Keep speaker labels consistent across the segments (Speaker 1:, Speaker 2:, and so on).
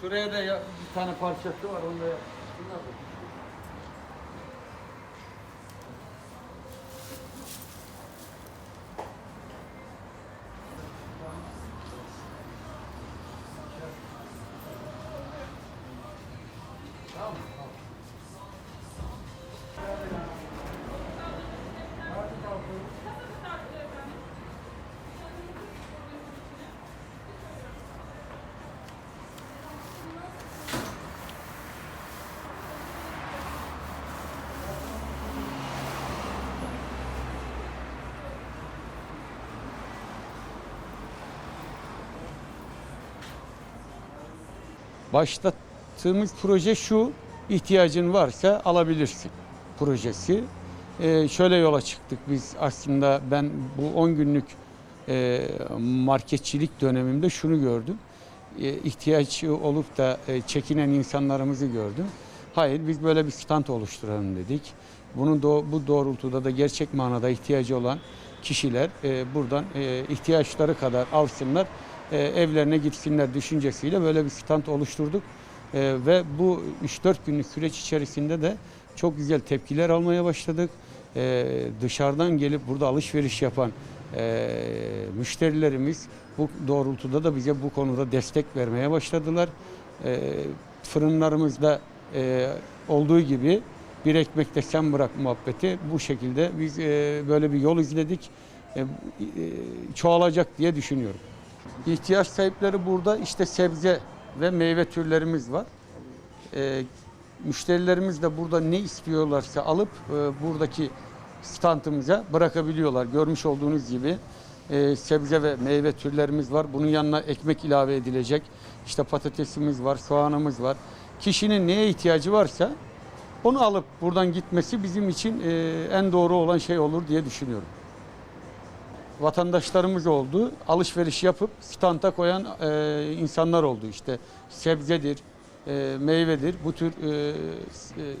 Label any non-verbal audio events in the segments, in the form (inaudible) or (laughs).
Speaker 1: Şuraya da ya- bir tane parçası var onu da yap. Başlattığımız proje şu, ihtiyacın varsa alabilirsin projesi. Ee, şöyle yola çıktık biz aslında ben bu 10 günlük e, marketçilik dönemimde şunu gördüm. E, ihtiyaç olup da e, çekinen insanlarımızı gördüm. Hayır biz böyle bir stand oluşturalım dedik. Bunun do- bu doğrultuda da gerçek manada ihtiyacı olan kişiler e, buradan e, ihtiyaçları kadar alsınlar, e, evlerine gitsinler düşüncesiyle böyle bir stand oluşturduk. E, ve bu 3-4 günlük süreç içerisinde de çok güzel tepkiler almaya başladık. E, dışarıdan gelip burada alışveriş yapan müşterilerimiz bu doğrultuda da bize bu konuda destek vermeye başladılar. Fırınlarımızda olduğu gibi bir ekmekte sen bırak muhabbeti bu şekilde biz böyle bir yol izledik. Çoğalacak diye düşünüyorum. İhtiyaç sahipleri burada işte sebze ve meyve türlerimiz var. E, müşterilerimiz de burada ne istiyorlarsa alıp e, buradaki standımıza bırakabiliyorlar. Görmüş olduğunuz gibi e, sebze ve meyve türlerimiz var. Bunun yanına ekmek ilave edilecek. İşte patatesimiz var, soğanımız var. Kişinin neye ihtiyacı varsa onu alıp buradan gitmesi bizim için e, en doğru olan şey olur diye düşünüyorum. Vatandaşlarımız oldu. Alışveriş yapıp standa koyan e, insanlar oldu. İşte sebzedir, e, meyvedir. Bu tür e, e,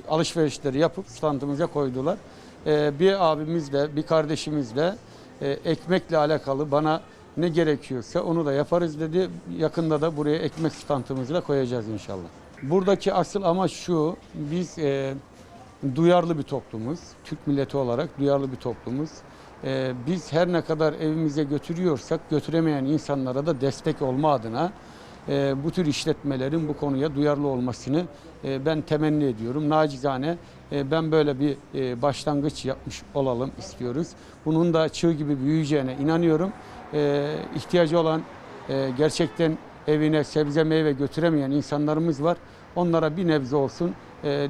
Speaker 1: alışverişleri yapıp standımıza koydular. E, bir abimizle, bir kardeşimizle e, ekmekle alakalı bana ne gerekiyorsa onu da yaparız dedi. Yakında da buraya ekmek standımızı da koyacağız inşallah. Buradaki asıl amaç şu, biz e, duyarlı bir toplumuz. Türk milleti olarak duyarlı bir toplumuz. E, biz her ne kadar evimize götürüyorsak götüremeyen insanlara da destek olma adına e, bu tür işletmelerin bu konuya duyarlı olmasını e, ben temenni ediyorum. Nacizane e, ben böyle bir başlangıç yapmış olalım istiyoruz. Bunun da çığ gibi büyüyeceğine inanıyorum. E, ihtiyacı olan gerçekten evine sebze meyve götüremeyen insanlarımız var. Onlara bir nebze olsun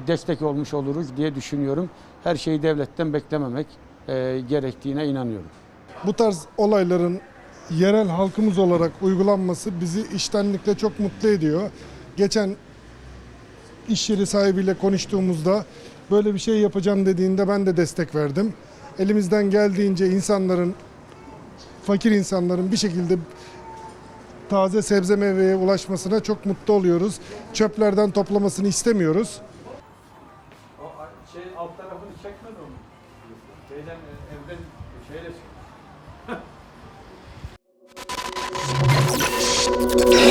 Speaker 1: destek olmuş oluruz diye düşünüyorum. Her şeyi devletten beklememek e, gerektiğine inanıyorum.
Speaker 2: Bu tarz olayların yerel halkımız olarak uygulanması bizi iştenlikle çok mutlu ediyor. Geçen iş yeri sahibiyle konuştuğumuzda böyle bir şey yapacağım dediğinde ben de destek verdim. Elimizden geldiğince insanların, fakir insanların bir şekilde taze sebze meyveye ulaşmasına çok mutlu oluyoruz. Çöplerden toplamasını istemiyoruz.
Speaker 1: O şey alt tarafını çekmedi onu. Şeyden evden şeyle (laughs)